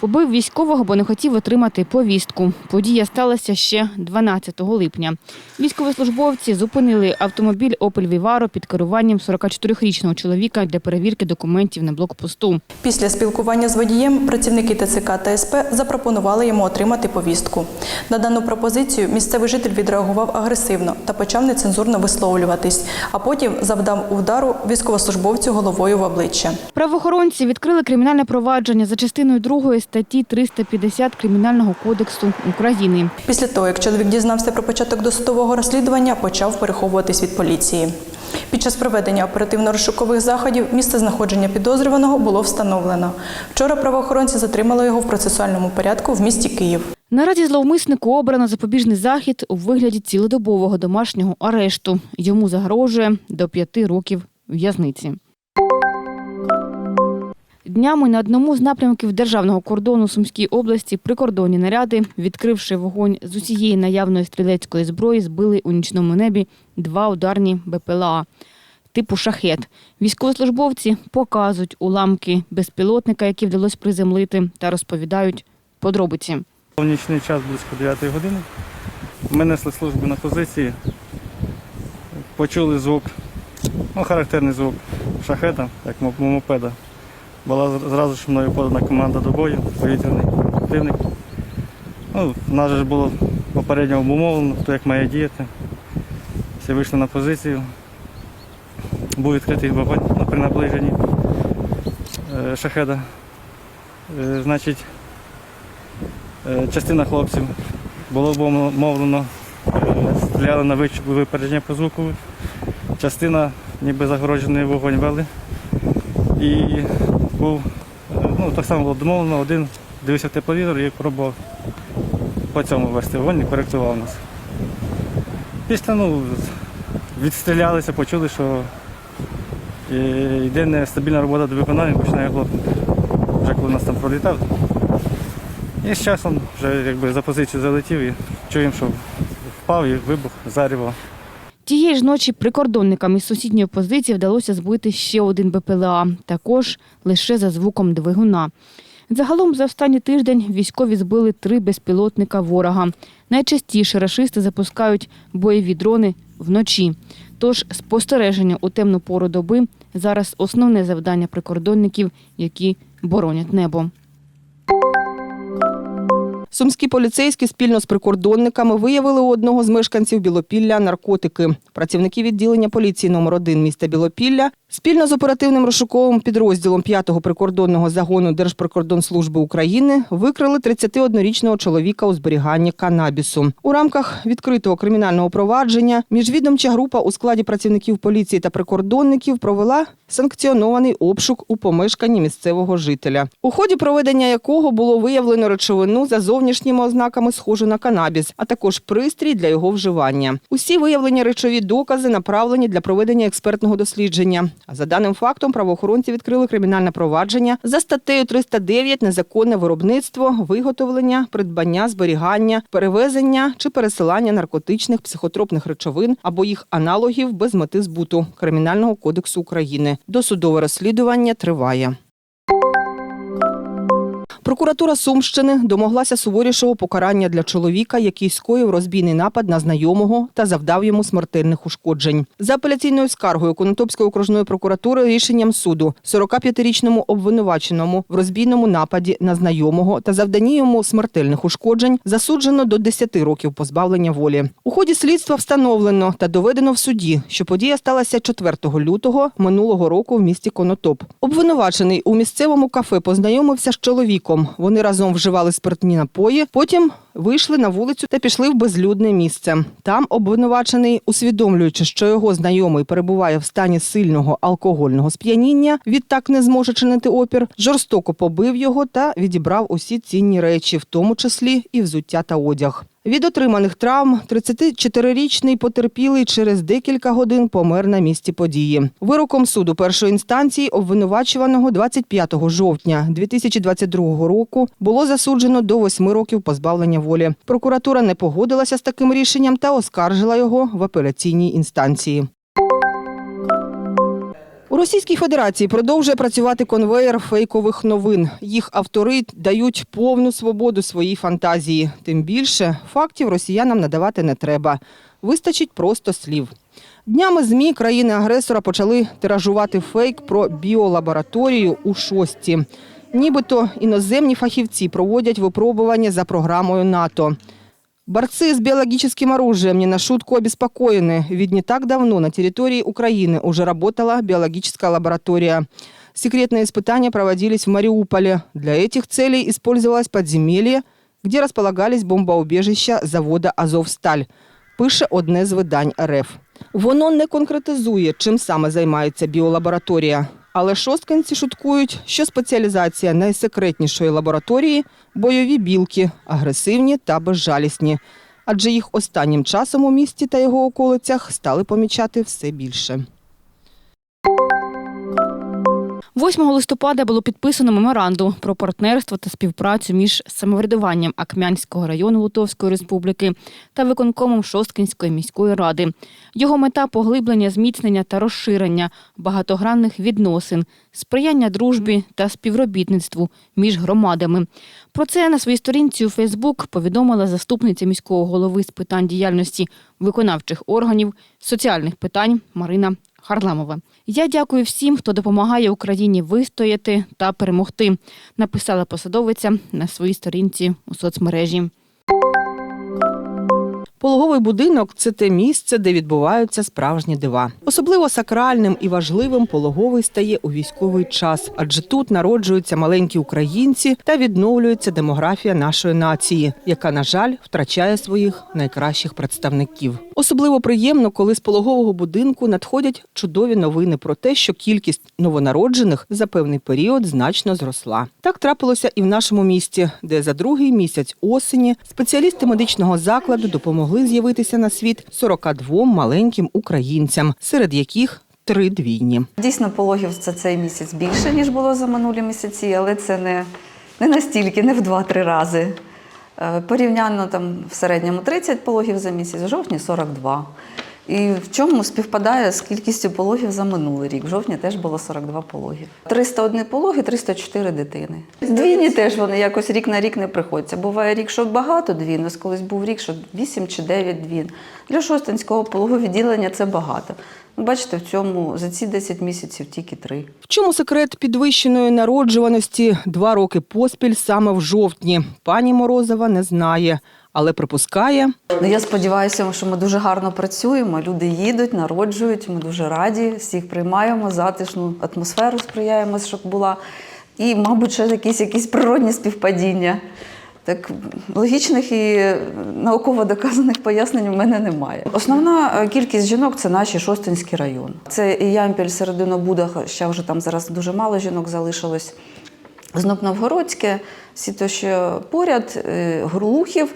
Побив військового, бо не хотів отримати повістку. Подія сталася ще 12 липня. Військовослужбовці зупинили автомобіль «Опель Віваро» під керуванням 44-річного чоловіка для перевірки документів на блокпосту. Після спілкування з водієм працівники ТЦК та СП запропонували йому отримати повістку. На дану пропозицію місцевий житель відреагував агресивно та почав нецензурно висловлюватись, а потім завдав удару військовослужбовцю головою в обличчя. Правоохоронці відкрили кримінальне провадження за частиною 2 статті 350 Кримінального кодексу України. Після того, як чоловік дізнався про початок досудового розслідування, почав переховуватись від поліції. Під час проведення оперативно-розшукових заходів місце знаходження підозрюваного було встановлено. Вчора правоохоронці затримали його в процесуальному порядку в місті Київ. Наразі зловмиснику обрано запобіжний захід у вигляді цілодобового домашнього арешту. Йому загрожує до п'яти років в'язниці. Днями на одному з напрямків державного кордону Сумській області прикордонні наряди, відкривши вогонь з усієї наявної стрілецької зброї, збили у нічному небі два ударні БПЛА типу шахет. Військовослужбовці показують уламки безпілотника, які вдалося приземлити, та розповідають подробиці. В нічний час близько 9 години. Ми несли службу на позиції, почули звук, ну, характерний звук шахета, як мо- мопеда. Була зразу ж мною подана команда до бою, повітряний противник. Ну, нас же було попередньо обумовлено, хто як має діяти. Всі вийшли на позицію. Був відкритий вогонь при наближенні е, шахеда. Е, Значить, Е, Частина хлопців було мовлено, стріляли на випередження по звуку. Частина ніби загороджений вогонь вели. І був, ну, так само було домовлено, один дивився тепловізор і пробував по цьому вести вогонь і коректував нас. Після ну, відстрілялися, почули, що е, йде нестабільна робота до виконання, починає хлопнути. Вже коли нас там пролітав, і з часом вже якби за позицію залетів і чуємо, що впав і вибух, заріво. Тієї ж ночі прикордонникам із сусідньої позиції вдалося збити ще один БПЛА, також лише за звуком двигуна. Загалом за останній тиждень військові збили три безпілотника ворога. Найчастіше рашисти запускають бойові дрони вночі. Тож спостереження у темну пору доби зараз основне завдання прикордонників, які боронять небо. Сумські поліцейські спільно з прикордонниками виявили у одного з мешканців Білопілля наркотики. Працівники відділення поліції номер 1 міста Білопілля спільно з оперативним розшуковим підрозділом 5-го прикордонного загону Держприкордонслужби України викрили 31-річного чоловіка у зберіганні канабісу. У рамках відкритого кримінального провадження міжвідомча група у складі працівників поліції та прикордонників провела санкціонований обшук у помешканні місцевого жителя, у ході проведення якого було виявлено речовину за зовнішніми ознаками схожу на канабіс, а також пристрій для його вживання. Усі виявлені речові докази направлені для проведення експертного дослідження. А за даним фактом правоохоронці відкрили кримінальне провадження за статтею 309 незаконне виробництво, виготовлення, придбання, зберігання, перевезення чи пересилання наркотичних психотропних речовин або їх аналогів без мети збуту Кримінального кодексу України. Досудове розслідування триває. Прокуратура Сумщини домоглася суворішого покарання для чоловіка, який скоїв розбійний напад на знайомого та завдав йому смертельних ушкоджень. За апеляційною скаргою Конотопської окружної прокуратури рішенням суду 45-річному обвинуваченому в розбійному нападі на знайомого та завданні йому смертельних ушкоджень засуджено до 10 років позбавлення волі. У ході слідства встановлено та доведено в суді, що подія сталася 4 лютого минулого року в місті Конотоп. Обвинувачений у місцевому кафе познайомився з чоловіком. Вони разом вживали спиртні напої. Потім вийшли на вулицю та пішли в безлюдне місце. Там обвинувачений, усвідомлюючи, що його знайомий перебуває в стані сильного алкогольного сп'яніння, відтак не зможе чинити опір, жорстоко побив його та відібрав усі цінні речі, в тому числі і взуття та одяг. Від отриманих травм 34-річний потерпілий через декілька годин помер на місці події. Вироком суду першої інстанції обвинувачуваного 25 жовтня 2022 року було засуджено до восьми років позбавлення волі. Прокуратура не погодилася з таким рішенням та оскаржила його в апеляційній інстанції. У Російській Федерації продовжує працювати конвеєр фейкових новин. Їх автори дають повну свободу своїй фантазії. Тим більше фактів росіянам надавати не треба. Вистачить просто слів. Днями ЗМІ країни-агресора почали тиражувати фейк про біолабораторію у шості. Нібито іноземні фахівці проводять випробування за програмою НАТО. Борцы с биологическим оружием не на шутку обеспокоены, ведь не так давно на территории Украины уже работала биологическая лаборатория. Секретные испытания проводились в Мариуполе. Для этих целей использовалось подземелье, где располагались бомбоубежища завода «Азовсталь», пише одне з видань РФ. Воно не конкретизує, чим саме займається біолабораторія. Але шосткинці шуткують, що спеціалізація найсекретнішої лабораторії бойові білки, агресивні та безжалісні. Адже їх останнім часом у місті та його околицях стали помічати все більше. 8 листопада було підписано меморандум про партнерство та співпрацю між самоврядуванням Акмянського району Лутовської республіки та виконкомом Шосткинської міської ради. Його мета поглиблення, зміцнення та розширення багатогранних відносин, сприяння дружбі та співробітництву між громадами. Про це на своїй сторінці у Фейсбук повідомила заступниця міського голови з питань діяльності виконавчих органів соціальних питань Марина Харламова. Я дякую всім, хто допомагає Україні вистояти та перемогти, написала посадовиця на своїй сторінці у соцмережі. Пологовий будинок це те місце, де відбуваються справжні дива. Особливо сакральним і важливим пологовий стає у військовий час, адже тут народжуються маленькі українці та відновлюється демографія нашої нації, яка, на жаль, втрачає своїх найкращих представників. Особливо приємно, коли з пологового будинку надходять чудові новини про те, що кількість новонароджених за певний період значно зросла. Так трапилося і в нашому місті, де за другий місяць осені спеціалісти медичного закладу допомогли з'явитися на світ 42 маленьким українцям, серед яких три двійні. Дійсно, пологів за цей місяць більше, ніж було за минулі місяці, але це не, не настільки, не в 2-3 рази. Е, Порівняно там в середньому 30 пологів за місяць, в жовтні 42. І в чому співпадає з кількістю пологів за минулий рік. В жовтні теж було 42 пологів. 301 пологи, 304 дитини. Двійні теж вони якось рік на рік не приходяться. Буває рік, що багато двін, ось колись був рік, що 8 чи 9 двін. Для шостинського пологового відділення це багато. Ну, Бачите, в цьому за ці 10 місяців тільки три. В чому секрет підвищеної народжуваності два роки поспіль саме в жовтні? Пані Морозова не знає, але припускає, Ну, я сподіваюся, що ми дуже гарно працюємо. Люди їдуть, народжують. Ми дуже раді, всіх приймаємо, затишну атмосферу сприяємо, щоб була. І, мабуть, ще якісь, якісь природні співпадіння. Так логічних і науково доказаних пояснень у мене немає. Основна е, кількість жінок це наші Шостинський район. Це і Ямпіль, Серединобуда, ще вже там зараз дуже мало жінок залишилось. Знов Новгородське, всі то, що поряд, е, Горлухів.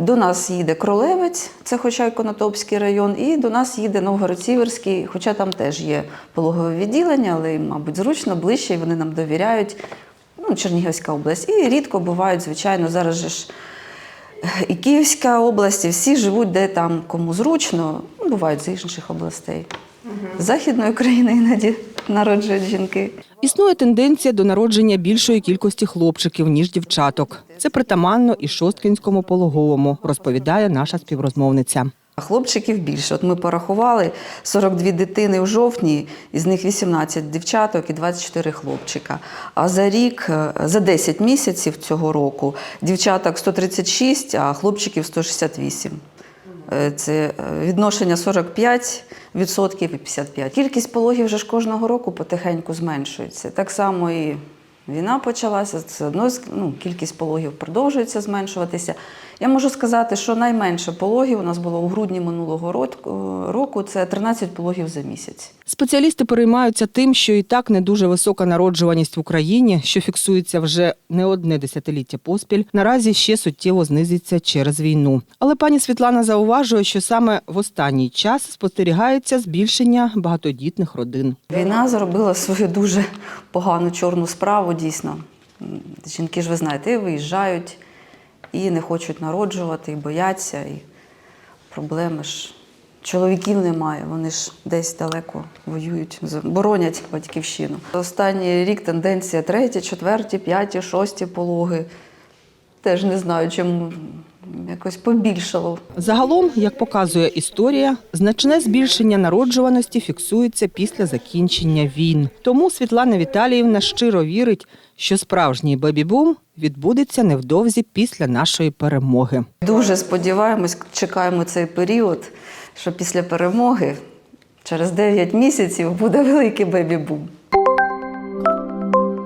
До нас їде Кролевець, це хоча й Конотопський район, і до нас їде Новгород-Сіверський, хоча там теж є пологове відділення, але, мабуть, зручно, ближче, і вони нам довіряють. Ну, Чернігівська область. І рідко бувають, звичайно, зараз же ж і Київська область, і всі живуть де там кому зручно, ну, бувають з інших областей. З Західної України іноді народжують жінки. Існує тенденція до народження більшої кількості хлопчиків, ніж дівчаток. Це притаманно і шосткінському пологовому, розповідає наша співрозмовниця. Хлопчиків більше. От ми порахували 42 дитини в жовтні, із них 18 дівчаток і 24 хлопчика. А за рік, е, за 10 місяців цього року, дівчаток 136, а хлопчиків 168. Е, Це е, відношення 45% і 55%. Кількість пологів вже ж кожного року потихеньку зменшується. Так само і війна почалася, все одно ну, кількість пологів продовжується зменшуватися. Я можу сказати, що найменше пологів у нас було у грудні минулого року це 13 пологів за місяць. Спеціалісти переймаються тим, що і так не дуже висока народжуваність в Україні, що фіксується вже не одне десятиліття поспіль, наразі ще суттєво знизиться через війну. Але пані Світлана зауважує, що саме в останній час спостерігається збільшення багатодітних родин. Війна зробила свою дуже погану чорну справу, дійсно. Жінки ж ви знаєте, виїжджають, і не хочуть народжувати, і бояться, і проблеми ж чоловіків немає. Вони ж десь далеко воюють, боронять батьківщину. Останній рік тенденція треті, четверті, п'яті, шості пологи. Теж не знаю, чому якось побільшало. Загалом, як показує історія, значне збільшення народжуваності фіксується після закінчення війн. Тому Світлана Віталіївна щиро вірить, що справжній бебі-бум відбудеться невдовзі після нашої перемоги. Дуже сподіваємось, чекаємо цей період, що після перемоги через 9 місяців буде великий бебі-бум.